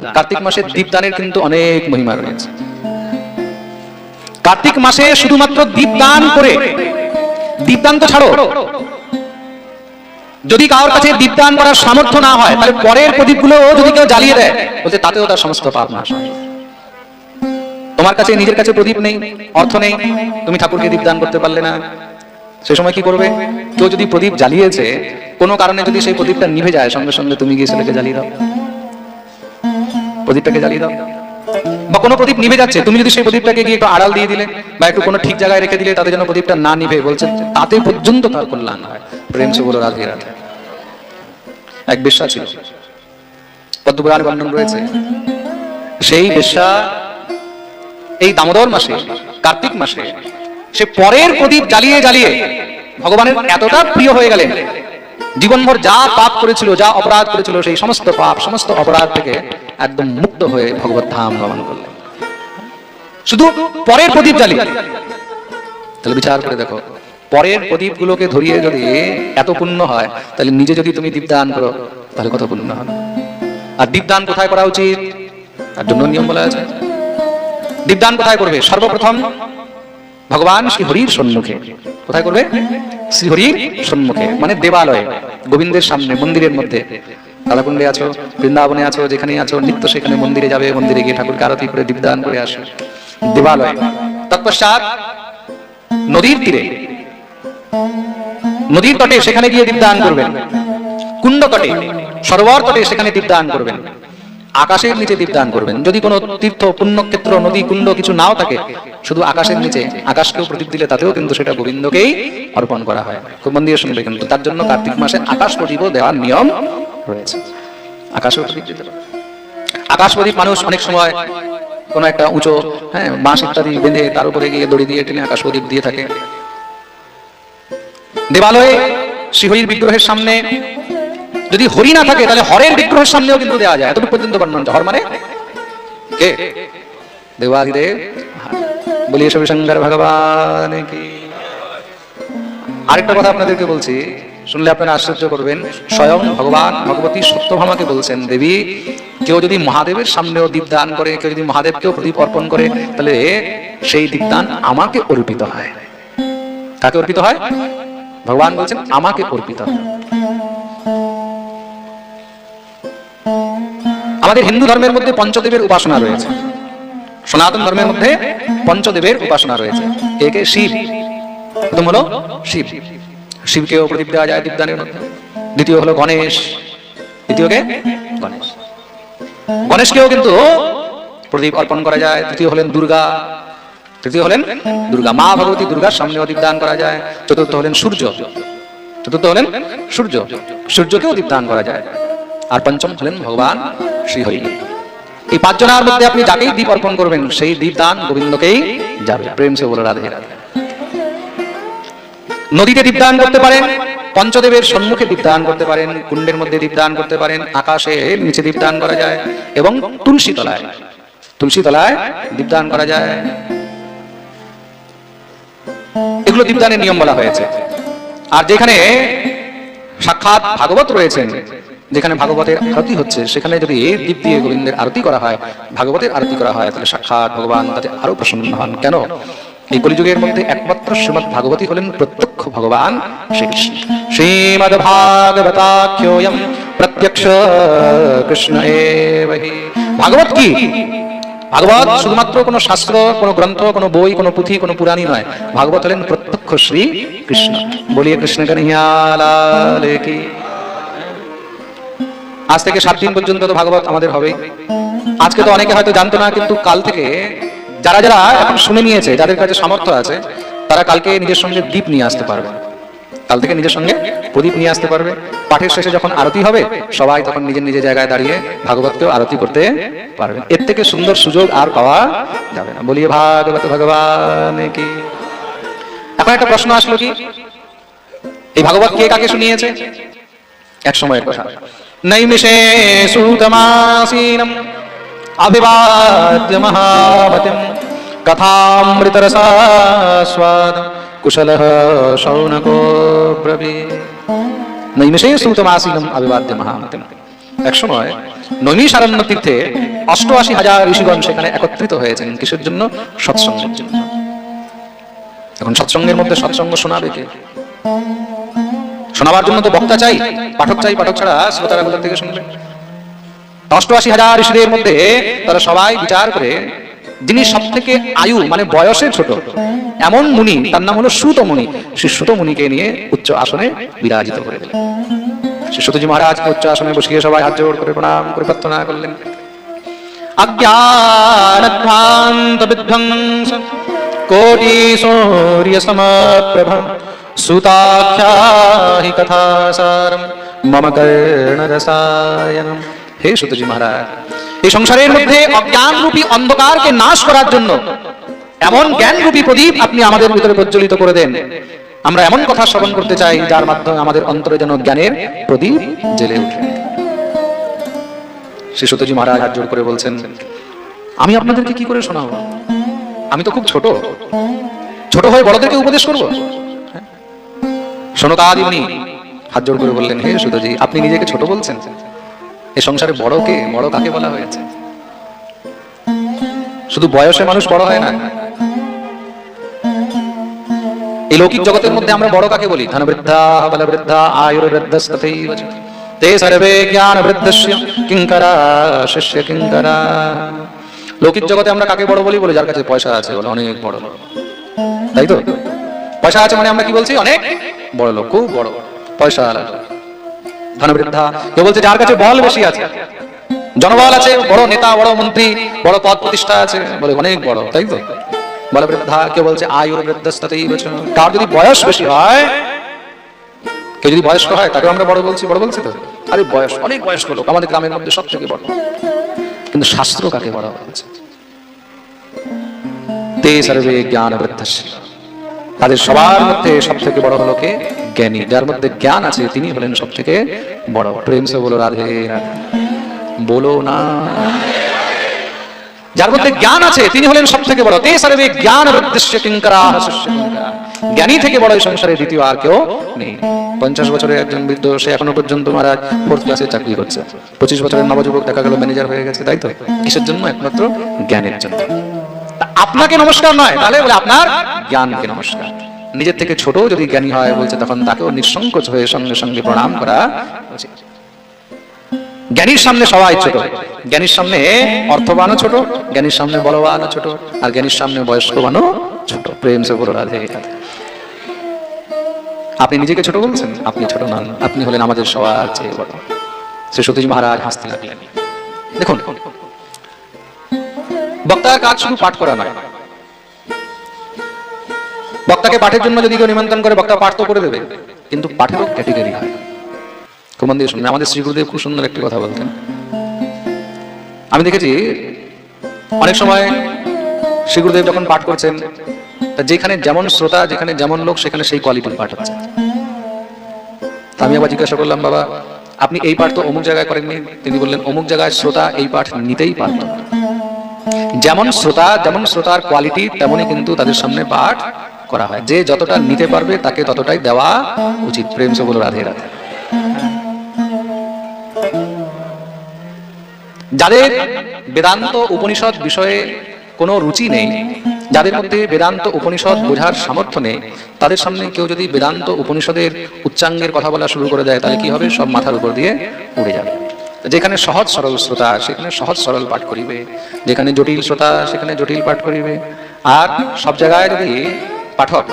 কার্তিক মাসে দীপদানের কিন্তু অনেক মহিমা রয়েছে। কার্তিক মাসে শুধুমাত্র দীপদান করে। দীপদান তো ছাড়ো। যদি কারোর কাছে দীপদান করার সামর্থ্য না হয় তাহলে পরের প্রদীপগুলো যদি কেউ জ্বালিয়ে দেয় বলছে তাতেও তার সমস্ত পাপ নাশ তোমার কাছে নিজের কাছে প্রদীপ নেই অর্থ নেই তুমি ঠাকুরকে দীপদান করতে পারলে না। সে সময় কি করবে? কেউ যদি প্রদীপ জ্বালিয়েছে কোনো কারণে যদি সেই প্রদীপটা নিভে যায় সঙ্গে সঙ্গে তুমি গিয়ে ছেলেকে জ্বালিয়ে দাও। প্রদীপটাকে জ্বালিয়ে দাও। বা কোনো প্রদীপ নিভে যাচ্ছে, তুমি যদি সেই প্রদীপটাকে গিয়ে একটু আড়াল দিয়ে দিলে, বা একটু কোনো ঠিক জায়গায় রেখে দিলে, তাতে যেন প্রদীপটা না নিভে, বলছেন, তাতে পর্যন্ত তার কল্যাণ হয়? প্রেম সে বলো রাধে রাধে। এক বিশ্বাস ছিল। পদ্মপুরাণ বর্ণন রয়েছে, সেই বেশ্যা এই দামোদর মাসে, কার্তিক মাসে, সে পরের প্রদীপ জ্বালিয়ে জ্বালিয়ে ভগবানের এতটা প্রিয় হয়ে গেলেন। জীবনভর যা পাপ করেছিল, যা অপরাধ করেছিল, সেই সমস্ত পাপ, সমস্ত অপরাধ থেকে একদম মুক্ত হয়ে ভগবত ধাম গমন করলেন। শুধু পরের প্রদীপ জ্বালিয়ে তাহলে বিচার করে দেখো, পরের প্রদীপগুলোকে ধরিয়ে যদি এত পুণ্য হয়, তাহলে নিজে যদি তুমি দীপদান করো, তাহলে কত পুণ্য হবে? আর দীপদান কোথায় করা উচিত? তার জন্য নিয়ম বলা আছে। দীপদান কোথায় করবে? সর্বপ্রথম ভগবান শ্রীহরির সম্মুখে। কোথায় করবে? শ্রীহরির সম্মুখে মানে দেবালয়ে, গোবিন্দের সামনে, মন্দিরের মধ্যে। রাধাকুণ্ডে আছো, বৃন্দাবনে আছো যেখানে আছো, নিত্য সেখানে মন্দিরে যাবে, মন্দিরে গিয়ে ঠাকুরকে আরতি করে দীপদান করে আসে দেবালয়, তৎপশ্চাৎ নদীর তীরে, নদীর তটে সেখানে গিয়ে দীপদান করবেন। কুণ্ড তটে, সরোবর তটে সেখানে দীপদান করবেন। আকাশের নিচে দীপদান করবেন। যদি কোনো তীর্থ, পুণ্যক্ষেত্র, নদী, কুণ্ড কিছু নাও থাকে, শুধু আকাশের নিচে, আকাশকেও প্রদীপ দিলে তাতেও কিন্তু সেটা গোবিন্দকেই অর্পণ করা হয়। খুব মন দিয়ে শুনবে কিন্তু, তার জন্য কার্তিক মাসে আকাশ প্রদীপও দেওয়ার নিয়ম রয়েছে। মানুষ অনেক সময় কোনো একটা উঁচু হ্যাঁ বাঁশ ইত্যাদি বেঁধে তার উপরে গিয়ে দড়ি দিয়ে টেনে আকাশ প্রদীপ দিয়ে থাকে। দেবালয়ে শ্রীহরির বিগ্রহের সামনে যদি হরি না থাকে, তাহলে হরের বিগ্রহের সামনেও কিন্তু দেওয়া যায়। এতটুকু পর্যন্ত বর্ণন হর মানে? কে? দেবাদিদেব। বলিয়ে সবি শঙ্কর ভগবান কি? আরেকটা কথা আপনাদেরকে বলছি। শুনলে আপনারা আশ্চর্য করবেন। স্বয়ং ভগবান ভগবতী সত্যভামাকে বলছেন, দেবী, কেউ যদি মহাদেবের সামনেও দীপদান করে, কেউ যদি মহাদেবকেও প্রদীপ অর্পণ করে, তাহলে সেই দীপদান আমাকে অর্পিত হয়। কাকে অর্পিত হয়? ভগবান বলছেন, আমাকে অর্পিত হয়। আমাদের হিন্দু ধর্মের মধ্যে পঞ্চদেবের উপাসনা রয়েছে। সনাতন ধর্মের মধ্যে পঞ্চদেবের উপাসনা রয়েছে। একে শিব। প্রথম হলো শিব। শিবকেও প্রদীপ দেওয়া যায় দীপদানের মধ্যে। দ্বিতীয় হলো গণেশ। দ্বিতীয়কে গণেশ। গণেশকেও কিন্তু প্রদীপ অর্পণ করা যায়। তৃতীয় হলেন দুর্গা। তৃতীয় হলেন দুর্গা। মা ভগবতী দুর্গার সামনেও দীপদান করা যায়। চতুর্থ হলেন সূর্য। চতুর্থ হলেন সূর্য। সূর্যকেও দীপদান করা যায়। আর পঞ্চম হলেন ভগবান শ্রীহরি। এই পাঁচজনের মধ্যে আপনি যাকেই দীপ অর্পণ করবেন, সেই দীপ দান গোবিন্দকেই যাবে। প্রেম সে বলে, রাধে রাধে। নদীতে দীপদান করতে পারেন, পঞ্চদেবের সম্মুখে দীপদান করতে পারেন, কুণ্ডের মধ্যে দীপদান করতে পারেন আকাশে নিচে দীপদান করা যায় এবং তুলসী তলায় তুলসী তলায় দীপদান করা যায়। এগুলো দীপদানের নিয়ম বলা হয়েছে। আর যেখানে সাক্ষাৎ ভাগবত রয়েছেন, যেখানে ভাগবতের আরতি হচ্ছে, সেখানে যদি দীপ দিয়ে গোবিন্দের আরতি করা হয়, ভাগবতের আরতি করা হয়, তাহলে সাক্ষাৎ ভগবান তাতে আরও প্রসন্ন হন। কেন? এই কলিযুগের মধ্যে একমাত্র শ্রীমদ ভাগবতী হলেন প্রত্যক্ষ ভগবান শ্রীকৃষ্ণ। শ্রীমদ ভাগবতাখ্যোয়ম প্রত্যক্ষ কৃষ্ণ ভাগবত কি? ভাগবত শুধুমাত্র কোনো শাস্ত্র, কোনো গ্রন্থ, কোনো বই, কোনো পুঁথি, কোনো পুরাণী নয়। ভাগবত হলেন প্রত্যক্ষ শ্রী কৃষ্ণ বলিয়ে কৃষ্ণ কানিয়ালাল কি? আজ থেকে সাত দিন পর্যন্ত তো ভাগবত আমাদের হবে। আজকে তো অনেকে হয়তো জানতো না, কিন্তু কাল থেকে যারা যারা এখন শুনে নিয়েছে, যাদের কাছে সামর্থ্য আছে, তারা কালকে নিজের সঙ্গে দ্বীপ নিয়ে আসতে পারবে। কাল থেকে নিজের সঙ্গে প্রদীপ নিয়ে আসতে পারবে। পাঠের শেষে যখন আরতি হবে, সবাই তখন নিজের নিজের জায়গায় দাঁড়িয়ে ভাগবতকেও আরতি করতে পারবেন এর থেকে সুন্দর সুযোগ আর পাওয়া যাবে না। বলিয়ে, ভাগবত ভগবান কি? এখন একটা প্রশ্ন আসলো কি? এই ভাগবত কে কাকে শুনিয়েছে? এক সময়ের কথা। নৈমিষে সুতমাসীনম অভিবাদ্য মহামতিম কথামৃতরসাস্বাদ কুশল শৌনকো ব্রবী নৈমিষে সুতমাসীনম অভিবাদ্য মহামতিম এক সময় নৈমিষারণ্য তীর্থে অষ্টআশি হাজার ঋষিগণ সেখানে একত্রিত হয়েছেন কিসের জন্য? সৎসঙ্গের জন্য। এখন সৎসঙ্গের মধ্যে সৎসঙ্গ শোনাবে কে? শোনাবার জন্য তো বক্তা চাই, পাঠক চাই, পাঠক ছাড়া শ্রোতারা কোথা থেকে শুনবে? অষ্টআশি হাজার ঋষিদের মধ্যে তারা সবাই বিচার করে, যিনি সব থেকে আয়ু মানে বয়সে ছোট, এমন মুনি, তার নাম হলো সুত মুনি। সেই সুত মুনিকে নিয়ে উচ্চ আসনে বিরাজিত করে দিলেন। শ্রী সুতজি মহারাজকে উচ্চ আসনে বসিয়ে সবাই হাত জোড় করে প্রণাম, করে প্রার্থনা করলেন। অজ্ঞানধ্বান্ত বিধ্বংস, কোটি সূর্য সমপ্রভ, সুতাখ্যাহি কথাসারম, মম কর্ণরসায়নম। হে সুতজি মহারাজ, এই সংসারের মধ্যে অজ্ঞান রূপী অন্ধকারকে নাশ করার জন্য এমন জ্ঞান রূপী প্রদীপ আপনি আমাদের ভিতরে প্রজ্বলিত করে দেন। আমরা এমন কথা শ্রবণ করতে চাই, যার মাধ্যমে আমাদের অন্তরে যেন জ্ঞানের প্রদীপ জেলে উঠে শ্রী সত্যজি মহারাজ হাত জোর করে বলছেন, আমি আপনাদেরকে কি করে শোনাবো? আমি তো খুব ছোট। ছোট হয়ে বড়দেরকে উপদেশ করব? হ্যাঁ? শোনকাদিমণি হাত জোর করে বললেন, হে সুতজি আপনি নিজেকে ছোট বলছেন? এ সংসারে বড় কে? বড় কাকে বলা হয়েছে? শুধু বয়সে মানুষ বড় হয় না। এই লৌকিক জগতের মধ্যে আমরা বড় কাকে বলি? ধন বৃদ্ধা বল বৃদ্ধা আয়ুর বৃদ্ধস্তথৈব তে সর্বে জ্ঞান বৃদ্ধস্য কিঙ্করা, শিষ্য কিঙ্করা। লৌকিক জগতে আমরা কাকে বড় বলি বলে? যার কাছে পয়সা আছে বলে অনেক বড় তাই তো? পয়সা আছে মানে আমরা কি বলছি? অনেক বড় লোক, খুব বড়। পয়সা আলা ধন বৃদ্ধা কেউ বলছে, যার কাছে বল বেশি আছে? জনবল আছে, বড় নেতা, বড় মন্ত্রী, বড় পদ প্রতিষ্ঠা আছে। বলে, অনেক বড়, তাই তো? বলে, বৃদ্ধা, কেউ বলছে আয়ুর বৃদ্ধস্তাতেই বচন তার যদি বয়স বেশি হয়, কেউ যদি বয়স্ক হয় তাকে আমরা বড় বলছি বড় বলছি তো? আরে, বয়স, অনেক বয়স্ক লোক, আমাদের গ্রামের মধ্যে সব থেকে বড়। কিন্তু শাস্ত্র কাকে বড় বলছে তে সর্বে জ্ঞান বৃদ্ধস্য তাদের সবার মধ্যে সব থেকে বড় হলো কে? জ্ঞানী যার মধ্যে জ্ঞান আছে, তিনি হলেন সব থেকে বড়। প্রেম সে বলো, রাধে বলো না। যার মধ্যে জ্ঞান আছে, তিনি হলেন সব থেকে বড়। তে সর্বে জ্ঞান উদ্দেশ্য জ্ঞানী থেকে বড় এই সংসারে দ্বিতীয় আর কেউ নেই। পঞ্চাশ বছরের একজন বৃদ্ধ, সে এখনও পর্যন্ত মহারাজ ফোর্থ ক্লাসে চাকরি করছে। পঁচিশ বছরের নবযুবক দেখা গেল ম্যানেজার হয়ে গেছে, তাই তো? কিসের জন্য? একমাত্র জ্ঞানের জন্য। আপনাকে নমস্কার নয়, তাহলে বলে আপনার জ্ঞানকে নমস্কার। নিজের থেকে ছোট যদি জ্ঞানী হয়, বলছে তখন তাকেও নিঃসংকোচ হয়ে সঙ্গে সঙ্গে প্রণাম করা জ্ঞানীর সামনে সবাই ছোট। জ্ঞানীর সামনে অর্থবানও ছোট, জ্ঞানীর সামনে বলবানও ছোট, আর জ্ঞানীর সামনে বয়স্কবানও ছোট। প্রেম সে রাধে রাধে। আপনি নিজেকে ছোট বলছেন? আপনি ছোট নন। আপনি হলেন আমাদের সবার চেয়ে বড়। শ্রী সতীশ মহারাজ হাসতে লাগলেন। দেখুন, বক্তার কাজ শুধু পাঠ করা নয় বক্তাকে পাঠের জন্য যদি কেউ নিমন্ত্রণ করে, বক্তা পাঠ তো করে দেবে। কিন্তু পাঠেরও ক্যাটেগরি হয়। খুব মন দিয়ে শুনুন, আমাদের শ্রী গুরুদেব খুব সুন্দর একটি কথা বলতেন। আমি দেখেছি, অনেক সময় শ্রী গুরুদেব যখন পাঠ করছেন, তা যেখানে যেমন শ্রোতা, যেখানে যেমন লোক, সেখানে সেই কোয়ালিটির পাঠ হচ্ছে। তা আমি আবার জিজ্ঞাসা করলাম, বাবা, আপনি এই পাঠ তো অমুক জায়গায় করেননি? তিনি বললেন, অমুক জায়গায় শ্রোতা এই পাঠ নিতেই পারত যেমন শ্রোতা, যেমন শ্রোতার কোয়ালিটি তেমনই কিন্তু তাদের সামনে পাঠ করা হয়। যে যতটা নিতে পারবে তাকে ততটাই দেওয়া উচিত। প্রেম সে বলো, রাধে রাধে। যাদের বেদান্ত উপনিষদ বিষয়ে কোনো রুচি নেই, যাদের মধ্যে বেদান্ত উপনিষদ বোঝার সামর্থ্য নেই, তাদের সামনে কেউ যদি বেদান্ত উপনিষদের উচ্চাঙ্গের কথা বলা শুরু করে দেয়, তাহলে কি হবে? সব মাথার উপর দিয়ে উড়ে যাবে। যেখানে সহজ সরল শ্রোতা, সেখানে সহজ সরল পাঠ করিবে। যেখানে জটিল শ্রোতা, সেখানে জটিল পাঠ করিবে। আর সব জায়গায় যদি পাঠক,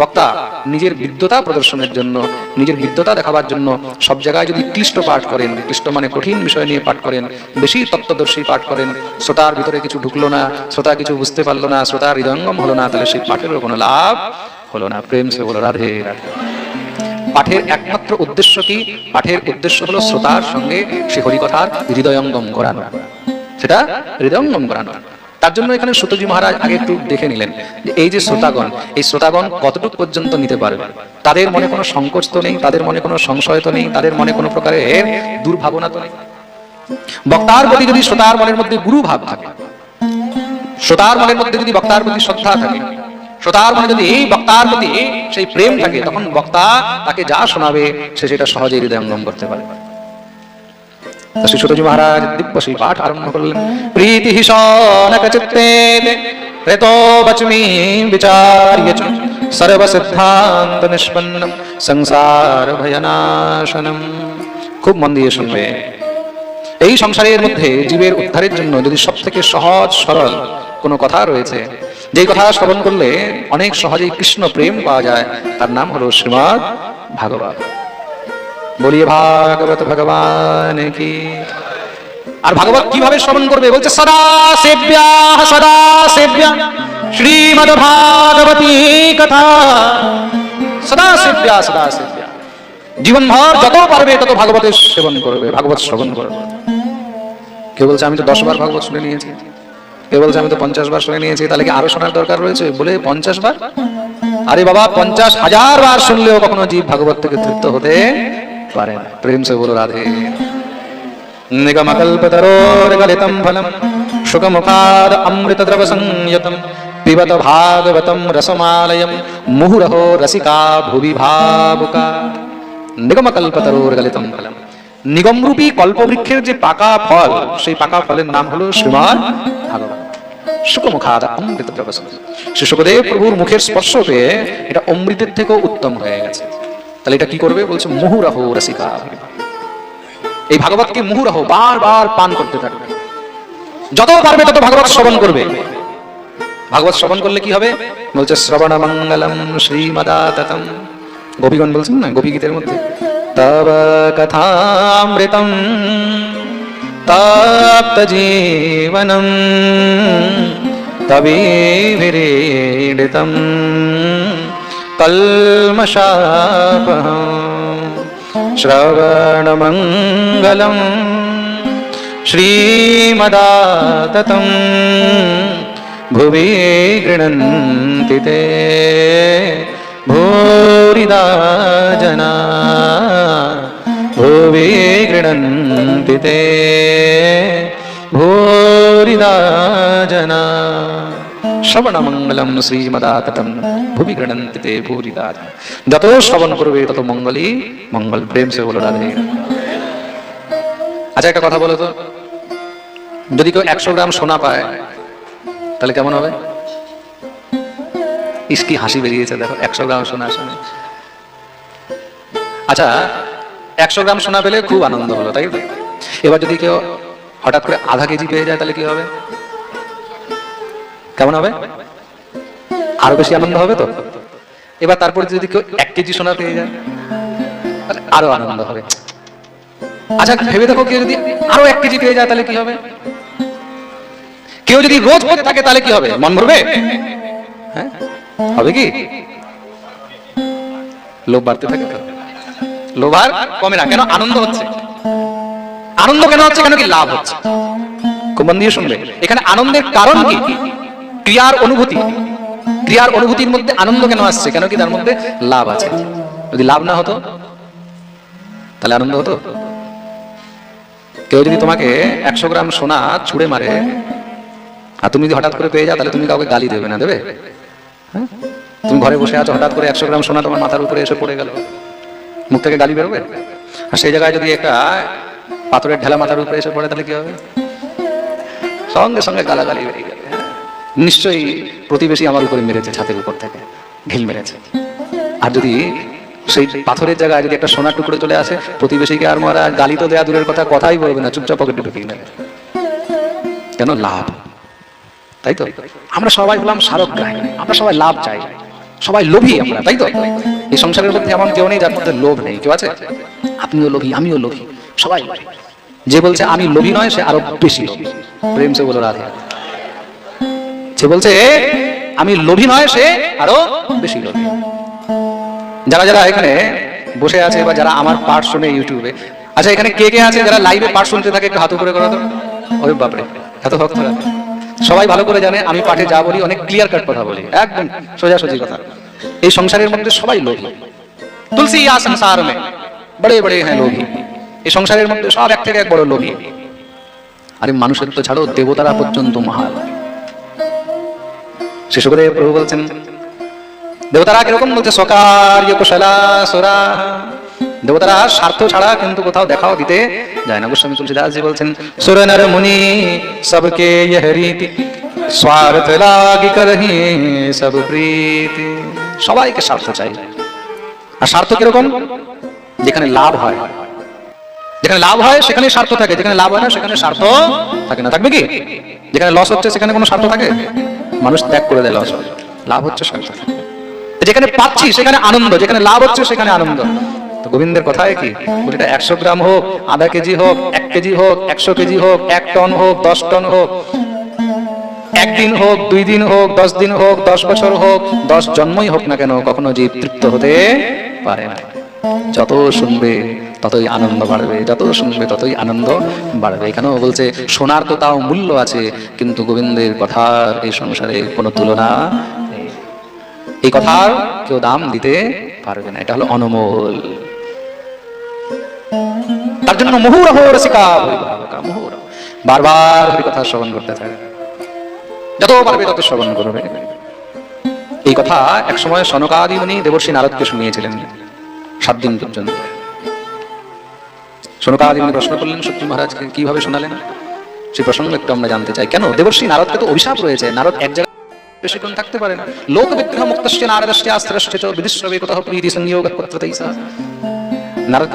বক্তা, নিজের বিদ্যতা প্রদর্শনের জন্য, নিজের বিদ্যতা দেখাবার জন্য সব জায়গায় যদি ক্লিষ্ট পাঠ করেন, ক্লিষ্ট মানে কঠিন বিষয় নিয়ে পাঠ করেন, বেশি তত্ত্বদর্শী পাঠ করেন, শ্রোতার ভিতরে কিছু ঢুকলো না, শ্রোতা কিছু বুঝতে পারল না শ্রোতার হৃদয়ঙ্গম হলো না, তাহলে সেই পাঠেরও কোনো লাভ হলো না। প্রেম সে বলো রাধে। পাঠের একমাত্র উদ্দেশ্য কি? পাঠের উদ্দেশ্য হলো শ্রোতার সঙ্গে সে হরিকথার হৃদয়ঙ্গম করানো। সেটা হৃদয়ঙ্গম করানো। তার জন্য এখানে সুতজি মহারাজ আগে একটু দেখে নিলেন যে এই যে শ্রোতাগণ, এই শ্রোতাগণ কতটুকু পর্যন্ত নিতে পারবে? তাদের মনে কোনো সংকোচ তো নেই, তাদের মনে কোনো সংশয় তো নেই, তাদের মনে কোনো প্রকারের দুর্ভাবনা তো নেই। বক্তার প্রতি যদি শ্রোতার মনের মধ্যে গুরু ভাব থাকে, শ্রোতার মনের মধ্যে যদি বক্তার প্রতি শ্রদ্ধা থাকে, শ্রোতার মনে যদি এই বক্তার প্রতি সেই প্রেম থাকে, তখন বক্তা তাকে যা শোনাবে, সে সেটা সহজে হৃদয়ঙ্গম করতে পারে। তা শ্রী সুতজি মহারাজ দিব্য সেই পাঠ আরম্ভ করলেন প্রীতি শনক চিত্তে রেতো বচমি বিচার্য চ নিষ্পন্নম সংসার ভয়নাশনম খুব মন দিয়ে শুনবে এই সংসারের মধ্যে জীবের উদ্ধারের জন্য যদি সব থেকে সহজ, সরল কোনো কথা রয়েছে, যেই কথা শ্রবণ করলে অনেক সহজেই কৃষ্ণ প্রেম পাওয়া যায়, তার নাম হলো শ্রীমদ ভাগবত। বলিয়ে ভাগবত ভগবান কি। আর ভাগবত কীভাবে শ্রবণ করবে? বলছে সদা সেব্যা সদা সেব্যা শ্রীমদ ভাগবতী কথা। সদা সেব্যা সদা সেব্যা জীবন ভর যত পারবে, তত ভাগবতের সেবন করবে, ভাগবত শ্রবণ করবে। কেউ বলছে, আমি তো দশ বার ভাগবত শুনে নিয়েছি। কেউ বলছে, আমি তো পঞ্চাশ বার শুনে নিয়েছি। তাহলে কি আরও শোনার দরকার রয়েছে? বলে পঞ্চাশ বার আরে বাবা, পঞ্চাশ হাজার বার শুনলেও কখনো জীব ভাগবত থেকে তৃপ্ত হতে পারেন প্রেম সে বলো রাধে নিগমকল্পতরোর্গলিতম ফলম সুখমুখাদ অমৃতদ্রব সংযতম পিবত ভাগবতম রসমালয়ম মুহুরহো রসিকা ভুবি ভাবুকা নিগমকল্পতরোর্গলিতম ফলম নিগমরূপী কল্পবৃক্ষের যে পাকা ফল, সেই পাকা ফলের নাম হলো শ্রীমান ভাগবত। সুখমুখাদ অমৃত সে সুখদেব প্রভুর মুখের স্পর্শ পেয়ে এটা অমৃতের থেকেও উত্তম হয়ে গেছে। তাহলে এটা কি করবে? বলছে, মুহুরহ রসিকা। এই ভাগবতকে মুহুরহ বারবার পান করতে থাকবে। যত পারবে তত ভাগবত শ্রবণ করবে। ভাগবত শ্রবণ করলে কি হবে? বলছে শ্রবণ মঙ্গলম শ্রীমদাততম। গোপীগণ বলছেন না গোপী গীতের মধ্যে তব কথামৃতম তাপ্ত জীবনম তবীভিරීডিতম कल्मषापहम् श्रवणमङ्गलम् श्रीमदात भुवि गृह्णन्ति ते भूरिदा जना भुवि गृह्णन्ति ते भूरिदा जना শ্রবণমঙ্গলম শ্রীমদাততম ভুবি গৃণন্তি তে ভূরিদা যত শ্রবণ করবে তত মঙ্গলই মঙ্গল প্রেম সে বলো রাধে আচ্ছা একটা কথা বলো তো যদি কেউ একশো গ্রাম সোনা পায় তাহলে কেমন হবে ইসকি হাসি বেরিয়েছে দেখো একশো গ্রাম সোনা শুনে আচ্ছা একশো গ্রাম সোনা পেলে খুব আনন্দ হলো তাই এবার যদি কেউ হঠাৎ করে আধা কেজি পেয়ে যায় তাহলে কি হবে কেমন হবে? আরও বেশি আনন্দ হবে তো? এবার তারপরে যদি কেউ এক কেজি সোনা পেয়ে যায়, তাহলে আরও আনন্দ হবে। আচ্ছা ভেবে দেখো কেউ যদি আরও এক কেজি পেয়ে যায়, তাহলে কি হবে? কেউ যদি রোজ পেতে থাকে, তাহলে কি হবে? মন ভরবে? হ্যাঁ? হবে কি? লোভ বাড়তে থাকে তো। লোভ আর কমে না। কেন? আনন্দ হচ্ছে। আনন্দ কেন হচ্ছে? কেন কি? লাভ হচ্ছে। খুব মন দিয়ে শুনবে? এখানে আনন্দের কারণ কি? ক্রিয়ার অনুভূতি। ক্রিয়ার অনুভূতির মধ্যে আনন্দ কেন আসছে? কেন কি তার মধ্যে লাভ আছে? যদি লাভ না হতো, তাহলে আনন্দ হতো? কেউ যদি তোমাকে একশো গ্রাম সোনা ছুঁড়ে মারে, আর তুমি যদি হঠাৎ করে পেয়ে যাও, তাহলে তুমি কাউকে গালি দেবে না, দেবে? হ্যাঁ? তুমি ঘরে বসে আছো, হঠাৎ করে একশো গ্রাম সোনা তোমার মাথার উপরে এসে পড়ে গেল। মুখ থেকে গালি বেরোবে? আর সেই জায়গায় যদি একটা পাথরের ঢেলা মাথার উপরে এসে পড়ে, তাহলে কি হবে? সঙ্গে সঙ্গে গালাগালি বেরিয়ে হ্যাঁ? নিশ্চয়ই প্রতিবেশী আমার উপরে মেরেছে ছাতের উপর থেকে। ঢিল মেরেছে। আর যদি সেই পাথরের জায়গায় যদি একটা সোনার টুকরো চলে আসে, প্রতিবেশীকে আর মারা গালি তো দেয়া দূরের কথা, কথাই বলবে না, চুপচাপ পকেটে ঢুকিয়ে নেবে। কেন লাভ? তাই তো? আমরা সবাই বললাম স্মারক গ্রাহী, আমরা সবাই লাভ চাই, সবাই লোভী আমরা, তাই তো? এই সংসারের মধ্যে এমন কেউ নেই যার মধ্যে লোভ নেই, কেউ আছে? আপনিও লোভী, আমিও লোভী, সবাই যে বলছে আমি লোভী নয়, সে আরও বেশি প্রেম সে বলো রাধে। যে বলছে আমি লোভী নয়, সে আরও বেশি লোভী। যারা যারা এখানে বসে আছে বা যারা আমার পাঠ শুনে ইউটিউবে আচ্ছা এখানে কে কে আছে যারা লাইভে পাঠ শুনতে থাকে, একটু হাত উপরে করো তো বাপরে, এত ভক্তরা সবাই ভালো করে জানে, আমি পাঠে যা বলি, অনেক ক্লিয়ার কাট কথা বলি, একদম সোজাসুজি কথা। এই সংসারের মধ্যে সবাই লোভী। তুলসী ইয়া সংসার মে, বড়ে বড়ে হ্যাঁ লোভী। এই সংসারের মধ্যে সব এক থেকে এক বড় লোভী। আরে মানুষের তো ছাড়ো, দেবতারা পর্যন্ত মহান। শিশু করে প্রভু বলছেন, দেবতারা কীরকম বলছে? সকার্য কুশলা সুরা। দেবতারা স্বার্থ ছাড়া কিন্তু কোথাও দেখাও দিতে যায় না। গোস্বামী তুলসীদাসজি বলছেন, সুরনর মুনি সবকে यह রীতি, স্বার্থ লাগি করহি সব প্রীতি। সবাইকে স্বার্থ চাই। আর স্বার্থ কীরকম? যেখানে লাভ হয়। যেখানে লাভ হয়, সেখানে স্বার্থ থাকে। যেখানে লাভ হয় না, সেখানে স্বার্থ থাকে না। থাকবে কি? যেখানে লস হচ্ছে, সেখানে কোনো স্বার্থ থাকে? মানুষ ত্যাগ করে দেয় লস লাভ হচ্ছে থাকে। যেখানে পাচ্ছি, সেখানে আনন্দ। যেখানে লাভ হচ্ছে, সেখানে আনন্দ। তো গোবিন্দের কথায় কি এটা একশো গ্রাম হোক, আধা কেজি হোক, এক কেজি হোক, একশো কেজি হোক, এক টন হোক, দশ টন হোক, একদিন হোক, দুই দিন হোক, দশ দিন হোক, দশ বছর হোক, দশ জন্মই হোক না কেন, কখনো জীব তৃপ্ত হতে পারে না। যত শুনবে ততই আনন্দ বাড়বে, যত শুনবে ততই আনন্দ বাড়বে। এখানেও বলছে, সোনার তো তাও মূল্য আছে, কিন্তু গোবিন্দের কথার এই সংসারে কোনো তুলনা এই কথার কেউ দাম দিতে পারবে না, এটা হলো অনমোল। তার জন্য মুহুরহ রসিকা বারবার কথা শ্রবণ করতে থাকে। যত পারবে তত শ্রবণ করবে। এই কথা এক সময় সনকাদি মুনি দেবর্ষী নারদকে শুনিয়েছিলেন। সাত দিন পর্যন্ত। সনকাদি মুনি প্রশ্ন করলেন, সত্যি মহারাজকে কীভাবে শোনালেন? সেই প্রসঙ্গ একটু আমরা জানতে চাই। কেন? দেবর্ষী নারদকে তো অভিশাপ রয়েছে। নারদ এক জায়গায় থাকতে পারে না। লোক বিগ্রহ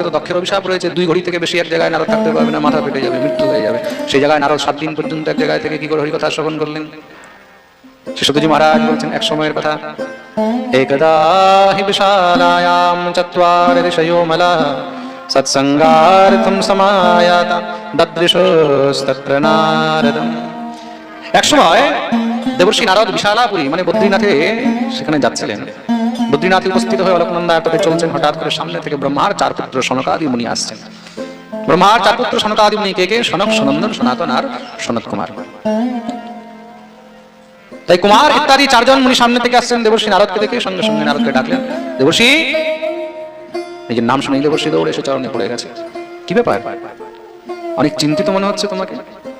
তো অভিশাপ রয়েছে। দুই ঘড়ি থেকে বেশি এক জায়গায় নারদ থাকতে পারবে না। মাথা যাবে, মৃত্যু হয়ে যাবে। সেই জায়গায় নারদ সাত দিন পর্যন্ত এক জায়গায় থেকে কি করে শ্রবণ করলেন? মহারাজ বলছেন, এক সময়ের কথা। একদা হি বিশালায়াম চত্বার ঋষयो মলা সৎসঙ্গার্থম সমায়াত দদৃশস্তত্র এক সময় দেবর্ষী নারদ বিশালাপুরী মানে বদ্রীনাথে সেখানে যাচ্ছিলেন। বদ্রীনাথে উপস্থিত হয়ে অলকনন্দা এতটা চলছেন, হঠাৎ করে সামনে থেকে ব্রহ্মার চার পুত্র সনকাদি মুনি আসছেন। ব্রহ্মার চার পুত্র সনকাদি মুনি কে কে? সনক সনন্দন সনাতন আর সনত কুমার। তাই কুমার, ইত্যাদি চারজন মুনি সামনে থেকে আসছেন দেবর্ষী নারদকে দেখে সঙ্গে সঙ্গে নারদকে ডাকলেন। দেবর্ষী নিজের নাম শুনেই দেবর্ষী দৌড়ে এসে চরণে পড়ে গেছে। কি ব্যাপার? অনেক চিন্তিত মনে হচ্ছে তোমাকে?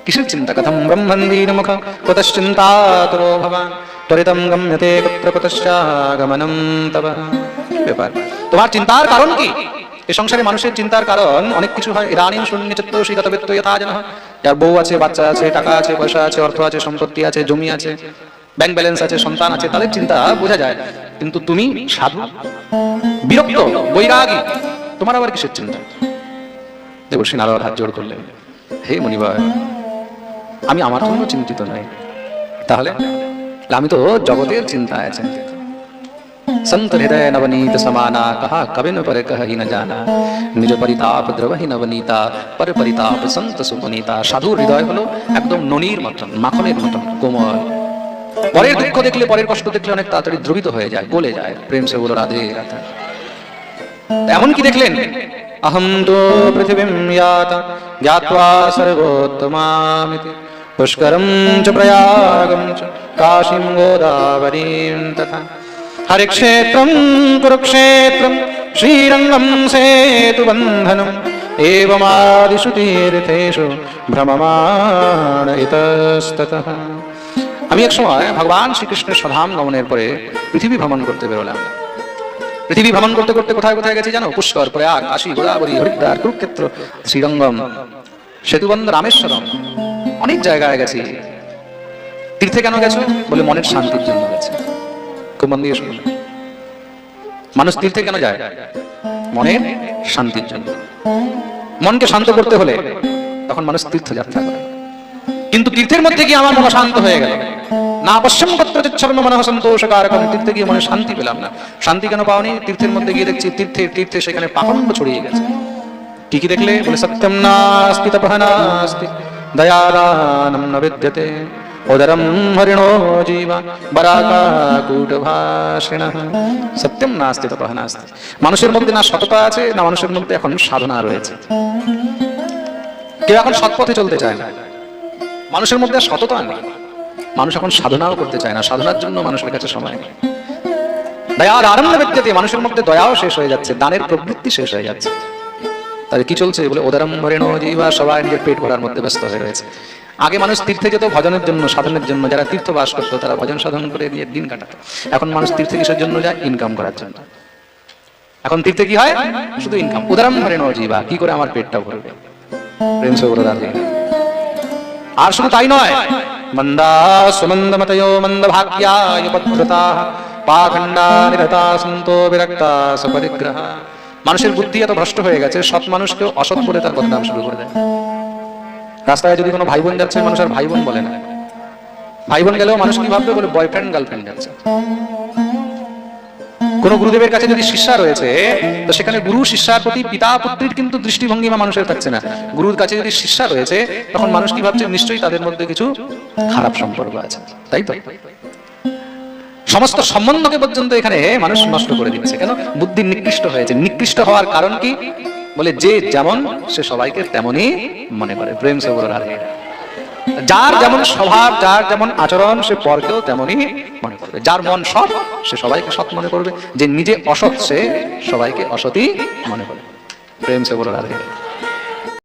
কিসের চিন্তা? কথম ব্রহ্মন্দীর মুখ, কুতশ্চিন্তা তোরো ভবান, ত্বরিতম গম্যতে কুত্র কুতশ্চাগমনম তব। ব্যাপার? তোমার চিন্তার কারণ কি? এই সংসারে মানুষের চিন্তার কারণ, অনেক কিছু হয়। ইদানিম শূন্য চিত্তশী গতবেত্ত যথা যার বউ আছে, বাচ্চা আছে, টাকা আছে, পয়সা আছে, অর্থ আছে, সম্পত্তি আছে, জমি আছে। ব্যাংক ব্যালেন্স আছে সন্তান আছে তাদের চিন্তা বোঝা যায় কিন্তু তুমি সাধু বিরক্ত বৈরাগী তোমার আবার কিসের চিন্তা দেবশ্রী নারদ হাত জোড় করলেন হে মণিবার আমি আমার জন্য চিন্তিত নই তাহলে আমি তো জগতের চিন্তায় চিন্তিত संत हृदय नवनीत समाना कहा कविन पर कह ही न जाना নিজ পরিতাপ দ্রবহি নবনীতা পর পরিতাপ সন্ত সুপনীতা সাধুর হৃদয় হলো একদম ননির মতন মাখনের মতন কোমল পরের দুঃখ দেখলে, পরের কষ্ট দেখলে অনেক তাড়াতাড়ি দ্রবিত হয়ে যায়, গলে যায়। প্রেম সে বলো রাধে এমন কি দেখলেন? অহম তো পৃথিবীম জ্ঞাত্বা সর্বোত্তমামিতি পুষ্করম চ প্রয়াগম চ কাশীম গোদাবরীম তথা। হরিক্ষেত্রম কুরুক্ষেত্রম, শ্রীরঙ্গম সেতুবন্ধনম এবমাদিষু তীর্থেষু ভ্রমমাণ ইতস্ততঃ আমি এক সময় ভগবান শ্রীকৃষ্ণের স্বধাম গমনের পরে পৃথিবী ভ্রমণ করতে বেরোলাম। পৃথিবী ভ্রমণ করতে করতে কোথায় কোথায় গেছি জানো? পুষ্কর, প্রয়াগ, কাশী, গোদাবরী, হরিদ্বার, কুরুক্ষেত্র, শ্রীরঙ্গম, সেতুবন্ধ, রামেশ্বরম, অনেক জায়গায় গেছি। তীর্থে কেন গেছো? বলে মনের শান্তির জন্য গেছে। খুব মন দিয়ে মানুষ তীর্থে কেন যায়? মনের শান্তির জন্য। মনকে শান্ত করতে হলে তখন মানুষ তীর্থযাত্রা করে। কিন্তু তীর্থের মধ্যে গিয়ে আমার মন শান্ত হয়ে গেল। না অবশ্যম কর্ম মনে সন্তোষ কারকম তীর্থে গিয়ে মনে শান্তি পেলাম না। শান্তি কেন পাওনি? তীর্থের মধ্যে গিয়ে দেখছি তীর্থে তীর্থে সেখানে পাখন্ড ছড়িয়ে গেছে। কি কি দেখলে, বলে সত্যম নাস্তি তপহ নাস্তি, দয়াদানম ন বিদ্যতে হরিণো জীবা বরাকাকূট ভাষিণ সত্যম নাস্তি তপহ নাস্তি। মানুষের মধ্যে না সততা আছে, না মানুষের মধ্যে এখন সাধনা রয়েছে। কেউ এখন সৎপথে চলতে চায় না। মানুষের মধ্যে সততা নেই। মানুষ এখন সাধনাও করতে চায় না, সাধনার জন্য মানুষের কাছে সময় নেই। দয়ার আরম্ভ ব্যক্তিতে মানুষের মধ্যে দয়াও শেষ হয়ে যাচ্ছে, দানের প্রবৃত্তি শেষ হয়ে যাচ্ছে। তাহলে কি চলছে? বলে ওদারম হরেণ জীবা, সবাই নিজের পেট ভরার মধ্যে ব্যস্ত হয়ে রয়েছে। আগে মানুষ তীর্থে যেত ভজনের জন্য, সাধনের জন্য। যারা তীর্থ বাস করতো, তারা ভজন সাধন করে দিয়ে দিন কাটাতো। এখন মানুষ তীর্থে কিসের জন্য যায়? ইনকাম করার জন্য। এখন তীর্থে কি হয়? শুধু ইনকাম উদাহরণ ধরে নাও জীবা, কি করে আমার পেটটা ভরবে? প্রেম সে বলে রাধে আর শুধু তাই নয় মন্দ ভাগ্যায় পাখণ্ডা নিরতা সন্ত বিরক্তা সপরিগ্রহ মানুষের বুদ্ধি এত ভ্রষ্ট হয়ে গেছে, সৎ মানুষকে অসৎ বলে তার বদনাম শুরু করে দেয়। রাস্তায় যদি কোনো ভাই বোন যাচ্ছে, মানুষ আর ভাই বোন বলে না। ভাই বোন গেলেও মানুষ কি ভাববে? বলে বয়ফ্রেন্ড গার্লফ্রেন্ড যাচ্ছে। কোন গুরুদেবের কাছে যদি শিষ্যা রয়েছে, তো সেখানে গুরু শিষ্যার প্রতি পিতা পুত্রীর কিন্তু দৃষ্টিভঙ্গিমা মানুষের থাকছে না। গুরুর কাছে যদি শিষ্যা রয়েছে, তখন মানুষ কি ভাবছে, নিশ্চয়ই তাদের মধ্যে কিছু খারাপ সম্পর্ক আছে। তাই তো? সমস্ত সম্বন্ধকে পর্যন্ত এখানে মানুষ নষ্ট করে দিচ্ছে কেন? বুদ্ধি নিকৃষ্ট হয়েছে। নিকৃষ্ট হওয়ার কারণ কি? বলে যে যেমন, সে সবাইকে তেমনই মনে করে। প্রেম সে যার যেমন স্বভাব, যার যেমন আচরণ, সে পরকেও তেমনই মনে করবে। যার মন সৎ, সে সবাইকে সৎ মনে করবে। যে নিজে অসৎ, সে সবাইকে অসৎই মনে করবে। প্রেম সে বলে রাধে।